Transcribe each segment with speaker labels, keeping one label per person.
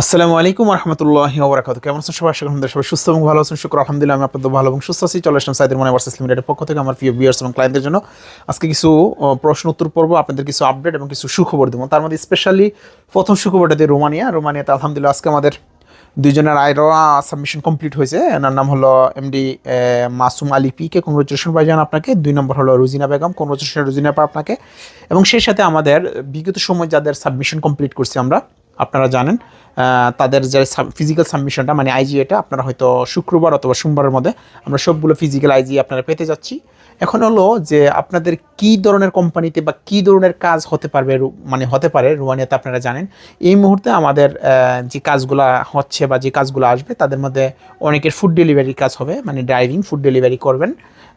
Speaker 1: আসসালামু আলাইকুম রহমতুল্লাহ ওবরাকাত কেমন আছেন সবাই? আশা করি সবাই সুস্থ এবং ভালো আছেন। শুক্র, আলহামদুলিল্লাহ আমি আপনাদের ভালো এবং সুস্থ আছি। চলে আসলাম সাইদের মনে ভার্সেস লিমিটেডের পক্ষ থেকে আমার প্রিয় বিয়ার্স এবং ক্লায়েন্টদের জন্য। আজকে কিছু প্রশ্ন, উত্তর পর্ব, আপনাদের কিছু আপডেট এবং কিছু সুখবর দেবো। তার মধ্যে স্পেশালি প্রথম সুখবরটা দিয়ে রোমানিয়া। রোমানিয়াতে আলহামদুলিল্লাহ আজকে আমাদের দুইজনের আয়রা সাবমিশন কমপ্লিট হয়েছে। এনার নাম হলো MD Masum Ali P K. Congratulation ভাইজান আপনাকে। দুই নম্বর হলো রুজিনা বেগম। কংগ্রেচুলেশন রুজিনা পা আপনাকে। এবং সেই সাথে আমাদের বিগত সময় যাদের সাবমিশন কমপ্লিট করছি আমরা, আপনারা জানেন। তাদের যে ফিজিক্যাল সাবমিশনটা মানে আইজি এটা, আপনারা হয়তো শুক্রবার অথবা সোমবারের মধ্যে আমরা সবগুলো ফিজিক্যাল আইজি আপনারা পেতে যাচ্ছি। এখন হলো যে আপনাদের কি ধরনের কোম্পানিতে বা কি ধরনের কাজ হতে পারবে মানে হতে পারে, রুয়ানিয়াতে আপনারা জানেন। এই মুহূর্তে আমাদের যে কাজগুলা হচ্ছে বা যে কাজগুলো আসবে, তাদের মধ্যে অনেকের ফুড ডেলিভারি কাজ হবে মানে ড্রাইভিং ফুড ডেলিভারি করবেন।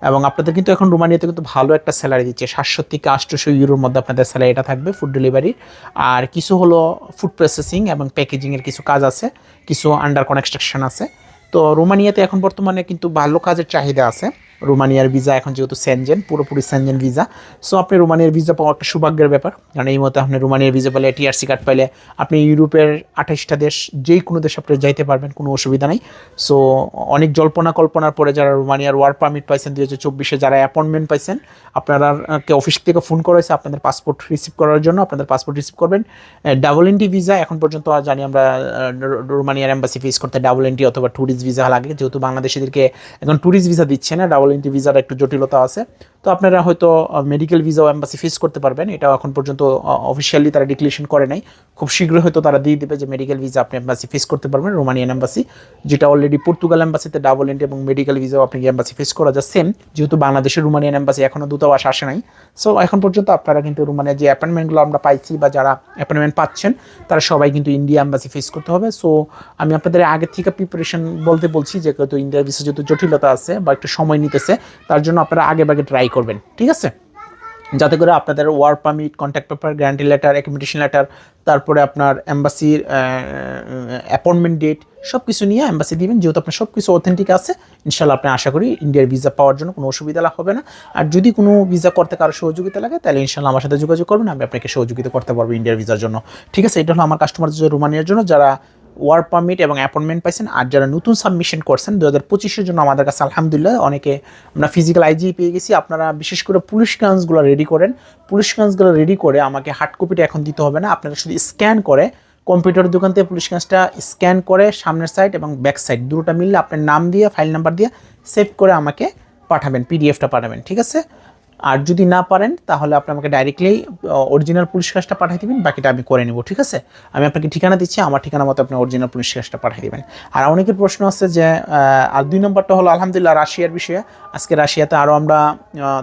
Speaker 1: এবং আপনাদের কিন্তু এখন রোমানিয়াতে কিন্তু ভালো একটা স্যালারি দিচ্ছে সাতশো থেকে আটশোশো ইউরোর মধ্যে আপনাদের স্যালারিটা থাকবে ফুড ডেলিভারি আর কিছু হলো ফুড প্রসেসিং এবং প্যাকেজিংয়ের কিছু কাজ আছে, কিছু আন্ডার কনস্ট্রাকশন আছে। তো রোমানিয়াতে এখন বর্তমানে কিন্তু ভালো কাজের চাহিদা আছে। রোমানিয়ার ভিসা, এখন যেহেতু সেনজেন পুরোপুরি সেনজেন ভিসা। সো আপনি রোমানিয়ার ভিসা পাওয়া একটা সৌভাগ্যের ব্যাপার। কারণ এই মতো আপনি রোমানিয়ার ভিসা পেলে টিআরসি কার্ড পাইলে আপনি ইউরোপের আঠাশটা দেশ যেই কোনো দেশ আপনি যাইতে পারবেন, কোনো অসুবিধা নেই। সো অনেক জল্পনা কল্পনার পরে যারা রোমানিয়ার ওয়ার্ক পারমিট পাইছেন দুই হাজার চব্বিশে যারা অ্যাপয়েন্টমেন্ট পাইছেন, আপনারা কে অফিস থেকে ফোন করা হয়েছে আপনাদের পাসপোর্ট রিসিভ করার জন্য, আপনাদের পাসপোর্ট রিসিভ করবেন। ডাবল এনটি ভিসা এখন পর্যন্ত জানি আমরা রোমানিয়ার এম্বাসি ফেস করতে ডাবল এনটি অথবা ট্যুরিস্ট ভিসা লাগে। যেহেতু বাংলাদেশিদেরকে এখন ট্যুরিস্ট ভিসা দিচ্ছে না ডাবল এনটি ভিসার একটু জটিলতা আছে। তো আপনারা হয়তো মেডিকেল ভিসাও এম্বাসি ফেস করতে পারবেন। এটা এখন পর্যন্ত অফিসিয়ালি তারা ডিক্লেরেশন করে নাই। খুব শীঘ্রই হয়তো তারা দিয়ে দেবে যে মেডিকেল ভিসা আপনি এম্বাসি ফেস করতে পারবেন রোমানিয়ান এম্বাসি যেটা অলরেডি পর্তুগাল এম্বাসিতে ডাবল এন্টি এবং মেডিকেল ভিসাও আপনি এম্বাসি ফেস করা যায়। সেম যেহেতু বাংলাদেশের রোমানিয়ান এম্বাসি এখনও দূতাবাস আসে নাই। সো এখন পর্যন্ত আপনারা কিন্তু রোমানিয়ার যে অ্যাপয়েন্টমেন্টগুলো আমরা পাইছি বা যারা অ্যাপয়েন্টমেন্ট পাচ্ছেন, তারা সবাই কিন্তু ইন্ডিয়া এম্বাসি ফেস করতে হবে। সো আমি আপনাদের আগে থেকে প্রিপারেশন বলতে বলছি যে, যেহেতু ইন্ডিয়ার ভিসা যেহেতু জটিলতা আছে বা একটু সময় নিতেছে তার জন্য আপনারা আগে ভাগে ট্রাই করবেন, ঠিক আছে? যাতে করে আপনাদের work permit contact paper guarantee letter accommodation letter তারপরে আপনার অ্যাম্বাসির অ্যাপয়েন্টমেন্ট ডেট সব কিছু নিয়ে অ্যাম্বাসি দিবেন। যেহেতু আপনার সব কিছু অথেন্টিক আছে ইনশাল্লাহ আপনি আশা করি ইন্ডিয়ার ভিসা পাওয়ার জন্য কোনো অসুবিধা হবে না। আর যদি কোনো ভিসা করতে কারও সহযোগিতা লাগে, তাহলে ইনশাল্লাহ আমার সাথে যোগাযোগ করবেন, আমি আপনাকে সহযোগিতা করতে পারব ইন্ডিয়ার ভিসার জন্য। ঠিক আছে? এটা হলো আমার কাস্টমার রোমানিয়ার জন্য, যারা ওয়ার্ক পারমিট এবং অ্যাপয়েন্টমেন্ট পাইছেন। আর যারা নতুন সাবমিশন করছেন দু হাজার পঁচিশের জন্য আমাদের কাছে আলহামদুলিল্লাহ অনেকে আমরা ফিজিক্যাল আইজি পেয়ে গেছি। আপনারা বিশেষ করে পুলিশ গান্সগুলো রেডি করেন। পুলিশ গান্সগুলো রেডি করে আমাকে হার্ড কপিটা এখন দিতে হবে না। আপনারা শুধু স্ক্যান করে কম্পিউটার দোকান থেকে পুলিশ গান্সটা স্ক্যান করে সামনের সাইড এবং ব্যাক সাইড দুটোটা মিললে আপনার নাম দিয়ে ফাইল নাম্বার দিয়ে সেভ করে আমাকে পাঠাবেন পিডিএফটা পাঠাবেন, ঠিক আছে? আর যদি না পারেন, তাহলে আপনি আমাকে ডাইরেক্টলি অরিজিনাল পুলিশ কাজটা পাঠিয়ে দেবেন, বাকিটা আমি করে নেব, ঠিক আছে? আমি আপনাকে ঠিকানা দিচ্ছি, আমার ঠিকানা মতো আপনি অরিজিনাল পুলিশ কাজটা পাঠিয়ে দেবেন। আর অনেকের প্রশ্ন আছে যে আর দুই নম্বরটা হলো, আলহামদুলিল্লাহ, রাশিয়ার বিষয়ে। আজকে রাশিয়াতে আরও আমরা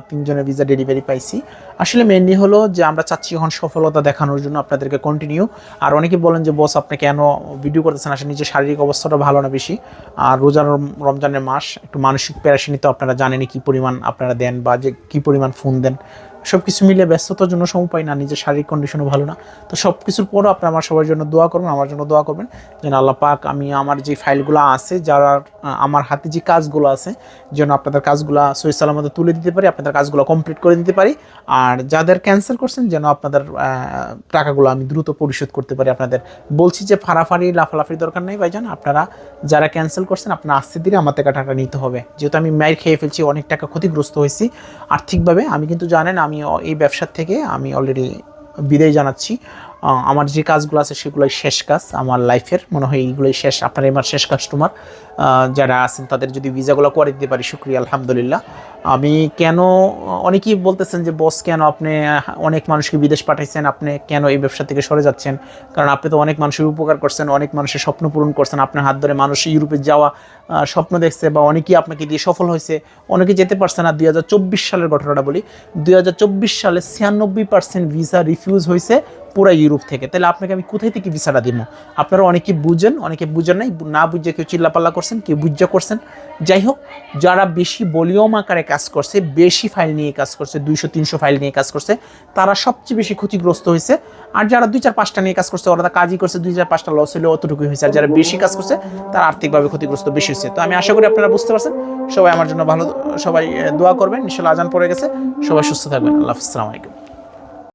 Speaker 1: তিনজনের ভিসা ডেলিভারি পাইছি। আসলে মেনলি হলো যে আমরা চাচ্ছি এখন সফলতা দেখানোর জন্য আপনাদেরকে কন্টিনিউ আর অনেকে বলেন যে, বস, আপনি কেন ভিডিও করতেছেন? আসলে নিজের শারীরিক অবস্থাটা ভালো না বেশি। আর রোজার রমজানের মাস, একটু মানসিক প্যারাসিনি তো আপনারা জানেনই কী পরিমাণ আপনারা দেন বা যে কী পরিমাণ ফোন দেন। সব কিছু মিলে ব্যস্ততার জন্য সময় পাই না, নিজের শারীরিক কন্ডিশনও ভালো না। তো সব কিছুর পরও আপনি আমার সবার জন্য দোয়া করবেন, আমার জন্য দোয়া করবেন যেন আল্লাহ পাক আমি আমার যে ফাইলগুলো আছে, যারা আমার হাতে যে কাজগুলো আছে, যেন আপনাদের কাজগুলো সহি সালামতে তুলে দিতে পারি, আপনাদের কাজগুলো কমপ্লিট করে দিতে পারি। আর যাদের ক্যান্সেল করছেন, যেন আপনাদের টাকাগুলো আমি দ্রুত পরিশোধ করতে পারি আপনাদের। বলছি যে ফাড়াফাড়ি, লাফালাফির দরকার নেই ভাইজান, আপনারা যারা ক্যান্সেল করছেন, আপনারা আস্তে ধীরে আমার থেকে টাকা নিতে হবে। যেহেতু আমি মায়ের খেয়ে ফেলছি, অনেক টাকা ক্ষতিগ্রস্ত হয়েছি। আর্থিকভাবে, আমি কিন্তু জানেন, আমি অ- এই ব্যবসার থেকে আমি অলরেডি বিদায় জানাচ্ছি। আমার যে কাজগুলো আছে সেগুলোই শেষ কাজ, আমার লাইফের মনে হয় এইগুলোই শেষ, আপনার আমার শেষ কাস্টমার যারা আছেন তাদের যদি ভিসাগুলো করে দিতে পারি, শুক্রিয়া, আলহামদুলিল্লাহ। আমি কেন, অনেকেই বলতেছেন যে বস কেন আপনি অনেক মানুষকে বিদেশ পাঠাইছেন? আপনি কেন এই ব্যবসা থেকে সরে যাচ্ছেন? কারণ আপনি তো অনেক মানুষের উপকার করছেন, অনেক মানুষের স্বপ্ন পূরণ করছেন, আপনার হাত ধরে মানুষ ইউরোপে যাওয়া স্বপ্ন দেখছে বা অনেকেই আপনাকে দিয়ে সফল হয়েছে। অনেকে যেতে পারছে না, দুই হাজার চব্বিশ সালের ঘটনাটা বলি, দুই হাজার চব্বিশ সালে ছিয়ানব্বই পার্সেন্ট ভিসা রিফিউজ হয়েছে পুরো ইউরোপ থেকে। তাহলে আপনাকে আমি কোথায় থেকে ভিসাটা দিব আপনারা অনেকে বুঝেন অনেকে বুঝেন নাই। না বুঝে কেউ চিল্লাপাল্লা করছেন, কেউ বুঝা করছেন। যাই হোক, যারা বেশি ভলিউম আকারে কাজ করছে, বেশি ফাইল নিয়ে কাজ করছে, দুইশো, তিনশো ফাইল নিয়ে কাজ করছে, তারা সবচেয়ে বেশি ক্ষতিগ্রস্ত হয়েছে। আর যারা দুই চার পাঁচটা নিয়ে কাজ করছে, ওরা কাজই করছে, দুই চার পাঁচটা লস হলে অতটুকুই হয়েছে। আর যারা বেশি কাজ করছে, তারা আর্থিকভাবে ক্ষতিগ্রস্ত বেশি হয়েছে। তো আমি আশা করি আপনারা বুঝতে পারছেন। সবাই আমার জন্য ভালো, সবাই দোয়া করবেন। ইনশাল্লাহ আজান পড়ে গেছে। সবাই সুস্থ থাকবেন। আল্লাহ আসসালামু আলাইকুম।